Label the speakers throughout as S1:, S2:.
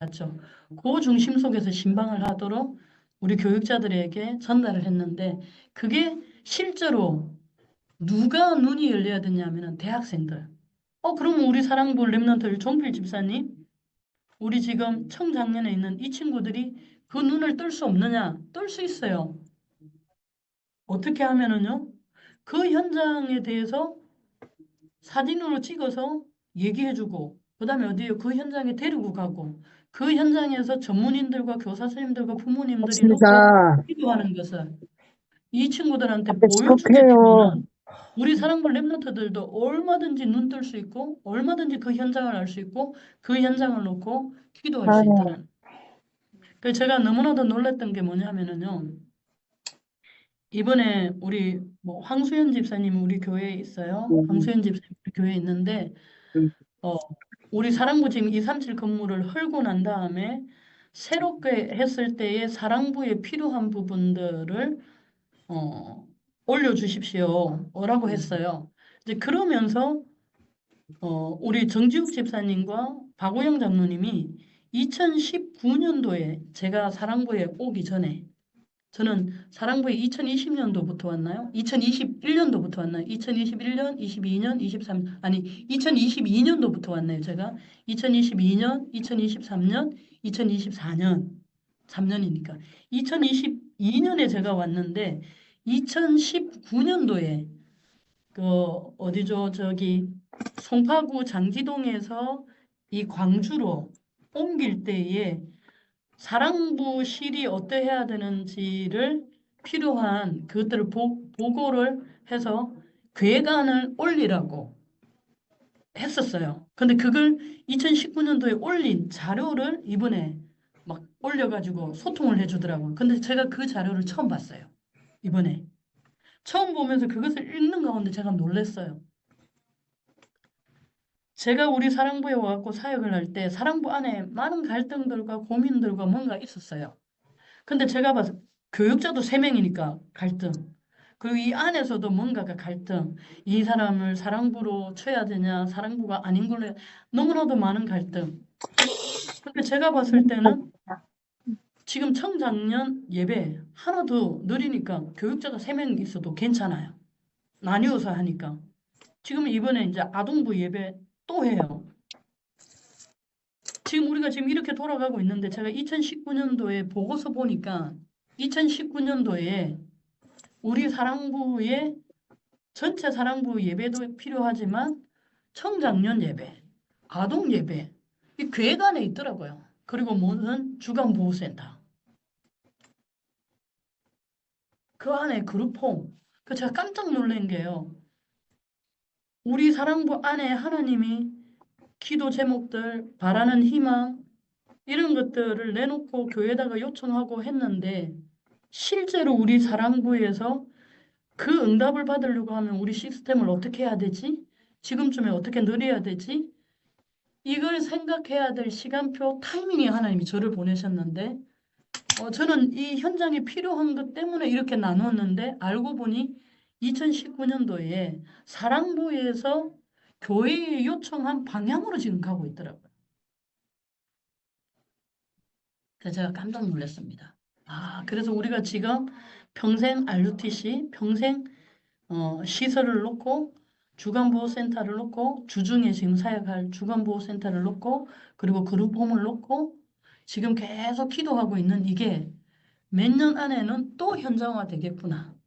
S1: 맞죠? 그 중심 속에서 신방을 하도록 우리 교육자들에게 전달을 했는데 그게 실제로 누가 눈이 열려야 되냐면은 대학생들. 어, 그러면 우리 사랑부 랩런트 종필 집사님, 우리 지금 청작년에 있는 이 친구들이 그 눈을 뜰 수 없느냐? 뜰 수 있어요. 어떻게 하면은요? 그 현장에 대해서 사진으로 찍어서 얘기해주고, 그 다음에 어디에 그 현장에 데리고 가고, 그 현장에서 전문인들과 교사 선생님들과 부모님들이 놓고
S2: 맞습니다.
S1: 기도하는 것을 이 친구들한테
S2: 근데
S1: 보여주게. 되면 우리 사랑부 랩런트들도 얼마든지 눈 뜰 수 있고 얼마든지 그 현장을 알 수 있고 그 현장을 놓고 기도할 수
S2: 맞아요.
S1: 있다는. 그 제가 너무나도 놀랐던 게 뭐냐면은요. 이번에 우리 뭐 황수연 집사님 우리 교회에 있어요.
S2: 음.
S1: 황수연 집사님 우리 교회에 있는데
S2: 음.
S1: 어 우리 사랑부 지금 237 건물을 헐고 난 다음에 새롭게 했을 때에 사랑부에 필요한 부분들을 어 올려주십시오 라고 했어요. 이제 그러면서 어 우리 정지욱 집사님과 박우영 장로님이 2019년도에 제가 사랑부에 오기 전에 저는 사랑부에 2020년도부터 왔나요? 2021년도부터 왔나요? 2021년, 22년, 23 아니 2022년도부터 왔네요. 제가 2022년, 2023년, 2024년 3년이니까 2022년에 제가 왔는데 2019년도에 그 어디죠? 저기 송파구 장지동에서 이 광주로 옮길 때에 사랑부 실이 어떠해야 되는지를 필요한 그것들을 보, 보고를 해서 괴간을 올리라고 했었어요. 근데 그걸 2019년도에 올린 자료를 이번에 막 올려가지고 소통을 해주더라고요. 근데 제가 그 자료를 처음 봤어요. 이번에. 처음 보면서 그것을 읽는 가운데 제가 놀랐어요. 제가 우리 사랑부에 와갖고 사역을 할 때 사랑부 안에 많은 갈등들과 고민들과 뭔가 있었어요. 근데 제가 봐서 교육자도 세 명이니까 갈등. 그리고 이 안에서도 뭔가가 갈등. 이 사람을 사랑부로 쳐야 되냐, 사랑부가 아닌 걸로 너무나도 많은 갈등. 근데 제가 봤을 때는 지금 청작년 예배 하나도 느리니까 교육자가 세 명 있어도 괜찮아요. 나뉘어서 하니까. 지금 이번에 이제 아동부 예배 또 해요. 지금 우리가 지금 이렇게 돌아가고 있는데 제가 2019년도에 보고서 보니까 2019년도에 우리 사랑부의 전체 사랑부 예배도 필요하지만 청작년 예배, 아동 예배 이 괴간에 있더라고요. 그리고 무슨 주간 보호센터 그 안에 그룹홈 그 제가 깜짝 놀란 게요. 우리 사랑부 안에 하나님이 기도 제목들, 바라는 희망 이런 것들을 내놓고 교회에다가 요청하고 했는데 실제로 우리 사랑부에서 그 응답을 받으려고 하면 우리 시스템을 어떻게 해야 되지? 지금쯤에 어떻게 늘려야 되지? 이걸 생각해야 될 시간표 타이밍에 하나님이 저를 보내셨는데 어, 저는 이 현장이 필요한 것 때문에 이렇게 나누었는데 알고 보니 2019년도에 사랑부에서 교회에 요청한 방향으로 지금 가고 있더라고요. 그래서 제가 깜짝 놀랐습니다. 아, 그래서 우리가 지금 평생 RUTC, 평생 어, 시설을 놓고 주간보호센터를 놓고 주중에 지금 사역할 주간보호센터를 놓고 그리고 그룹홈을 놓고 지금 계속 기도하고 있는 이게 몇 년 안에는 또 현장화 되겠구나.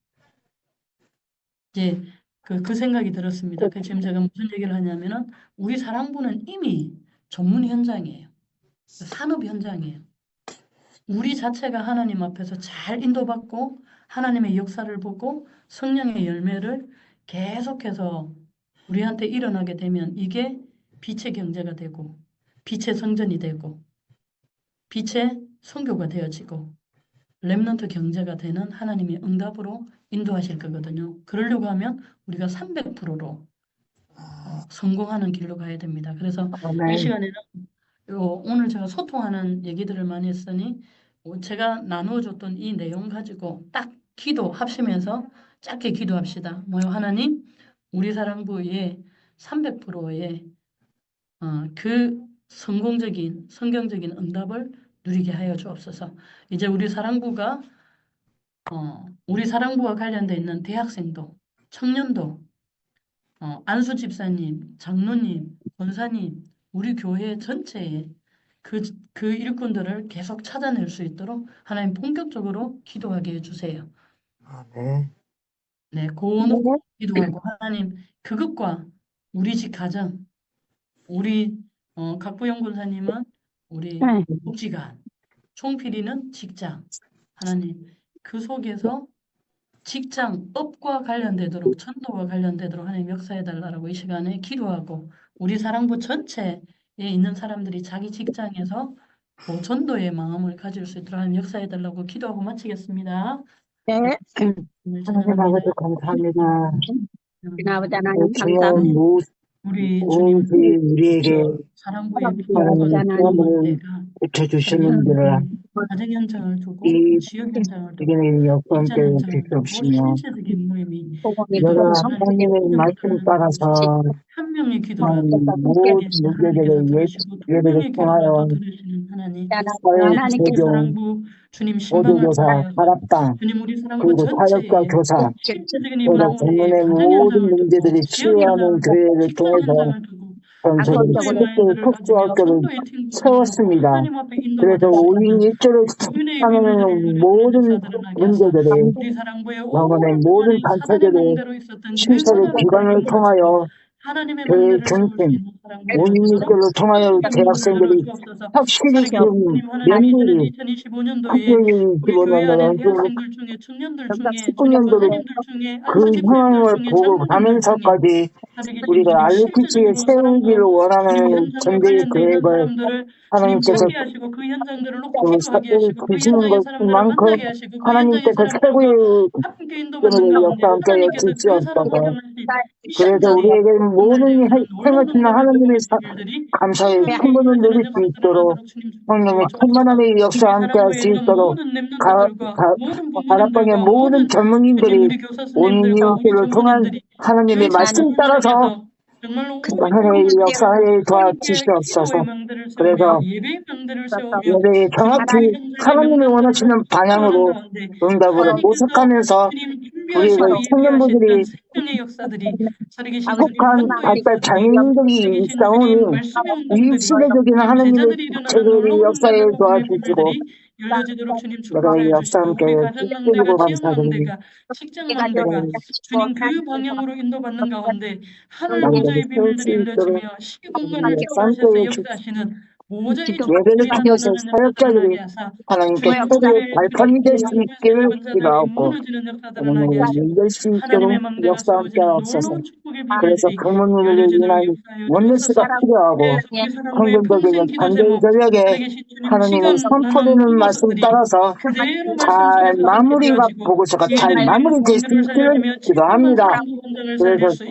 S1: 이제 그, 그 생각이 들었습니다. 그 지금 제가 무슨 얘기를 하냐면은 우리 사랑부는 이미 전문 현장이에요. 산업 현장이에요. 우리 자체가 하나님 앞에서 잘 인도받고 하나님의 역사를 보고 성령의 열매를 계속해서 우리한테 일어나게 되면 이게 빛의 경제가 되고 빛의 성전이 되고 빛의 선교가 되어지고 렘넌트 경제가 되는 하나님의 응답으로 인도하실 거거든요. 그러려고 하면 우리가 300%로 성공하는 길로 가야 됩니다. 그래서 이
S2: 아멘.
S1: 시간에는 요 오늘 제가 소통하는 얘기들을 많이 했으니 어, 제가 나누어줬던 이 내용 가지고 딱 기도 합시면서 짧게 기도합시다. 뭐요? 하나님, 우리 사랑부의 300%의 어, 그 성공적인 성경적인 응답을 누리게 하여 주옵소서. 이제 우리 사랑부가 어, 우리 사랑부와 관련돼 있는 대학생도, 청년도, 어, 안수 집사님, 장로님, 권사님, 우리 교회 전체에 그, 그 일꾼들을 계속 찾아낼 수 있도록 하나님 본격적으로 기도하게 해주세요.
S2: 아멘.
S1: 네, 고온 기도하고 하나님 그것과 우리 집 가정, 우리 어, 각부영 권사님은 우리
S3: 네.
S1: 복지관, 총필이는 직장, 하나님 그 속에서 직장, 업과 관련되도록 전도와 관련되도록 하나님 역사해 달라고 이 시간에 기도하고 우리 사랑부 전체에 있는 사람들이 자기 직장에서 뭐 전도의 마음을 가질 수 있도록 하나님 역사해 달라고 기도하고 마치겠습니다.
S3: 네.
S2: 하나님. 아버지 감사합니다.
S3: 아버지 하나님 감사합니다.
S1: 우리 주님
S2: 우리에게
S1: 사랑부의
S3: 하나님
S1: 모든
S3: 하나님
S1: 내가
S2: 붙여주시는 분들을
S1: 가정 현장을 두고
S2: 이
S1: 지역 현장을 두고
S2: 이기는
S1: 직장
S2: 함께
S1: 두고
S2: 주시옵시며
S1: 신체적인
S3: 들어오고
S2: 하나님의 말씀 따라서
S1: 한 명의
S2: 하나님 모든 문제들을 예- 예배를 통하여
S1: 들으시는 하나님
S2: 사회
S3: 하나님께서
S2: 재정,
S1: 사랑부 주님 우리 사랑부
S2: 그리고 사역과 교사 그리고
S1: 가정
S2: 모든 문제들이 치유하는 교회를 통해서 전설의
S3: 아버지,
S2: 시대 특수학교를 세웠습니다. 그래서
S1: 인도받으시는
S2: 우리 일조를
S1: 국민의
S2: 하는
S1: 비밀들을
S2: 모든
S1: 우리 사랑부의
S2: 영혼의
S1: 온
S2: 모든 단체들의
S1: 그
S2: 기관을 통하여
S1: 수
S2: 중심,
S1: 있는 사랑부의
S2: 모든
S1: 백성으로
S2: 일조를 통하여 대학생들이 확실히 지금 면밀히
S1: 2025년도에
S2: 학교에
S1: 우리 교회 안에
S2: 집어넣는 그
S1: 대학생들 중에 청년들 중에
S2: 19년도로
S1: 권사님들 중에
S2: 그 상황을 보고 가면서까지 우리가 알루키치에 세우기를 원하는 전대의 계획을 하나님께서
S1: 그 놓고
S2: 그
S1: 사람들을
S2: 것만큼
S1: 그
S2: 하나님께서 최고의 역사함께 주시옵소서. 그래서 우리에게 모든 행하시는 하나님의 사- 감사의 충분을 누릴 수 있도록 성령의 충만함의 역사 함께 할 수 있도록 가- 가- 다락방의 모든 전문인들이 온 이웃들을 통한 하나님의 말씀 따라서 하나님의 역사에 도와주시옵소서. 그래서 예배에 정확히 하나님이 원하시는 방향으로 응답을 모색하면서 우리가 청년부들이 속한 각자 장인들이 있사오니 이 시대적인 하나님의 제도의 역사에 도와주시고 해주고 감사드립니다.
S1: 식장망대가 주님 그 방향으로 인도받는 가운데 하늘
S2: 남들이
S1: 보좌의 비밀들이
S2: 세울 수 있도록
S1: 열려지며 시공간을 초월하셔서 역사하시는 모자의
S2: 예배를 통해서 사역자들이 하나님께 최고의 발판이 될수 있기를 기도하고 하나님을 믿을 수 있도록 역사 함께 하옵소서. 그래서 그문을 인한 원내스가 필요하고 성경적인 반대의 저녁에 하나님의 선포되는 말씀 따라서 잘 마무리가 보고서가 잘 마무리될 수 있기를 기도합니다. 그래서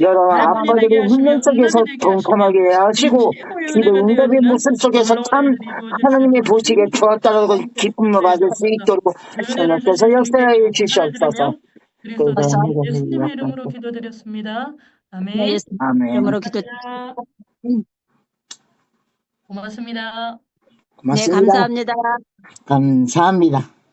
S2: 여러 아빠들이 훈련 속에서 동참하게 하시고 기도 응답의 모습 속에서 참 하나님의 보시기에 좋았다고 기쁨을 받을 수 있도록 하나님께서 역사해 주시옵소서.
S1: 예수님의 이름으로 기도드렸습니다. 아멘.
S3: 네,
S2: 아멘.
S3: 이름으로 기도.
S1: 고맙습니다.
S3: 네,
S2: 고맙습니다.
S3: 감사합니다.
S2: 감사합니다.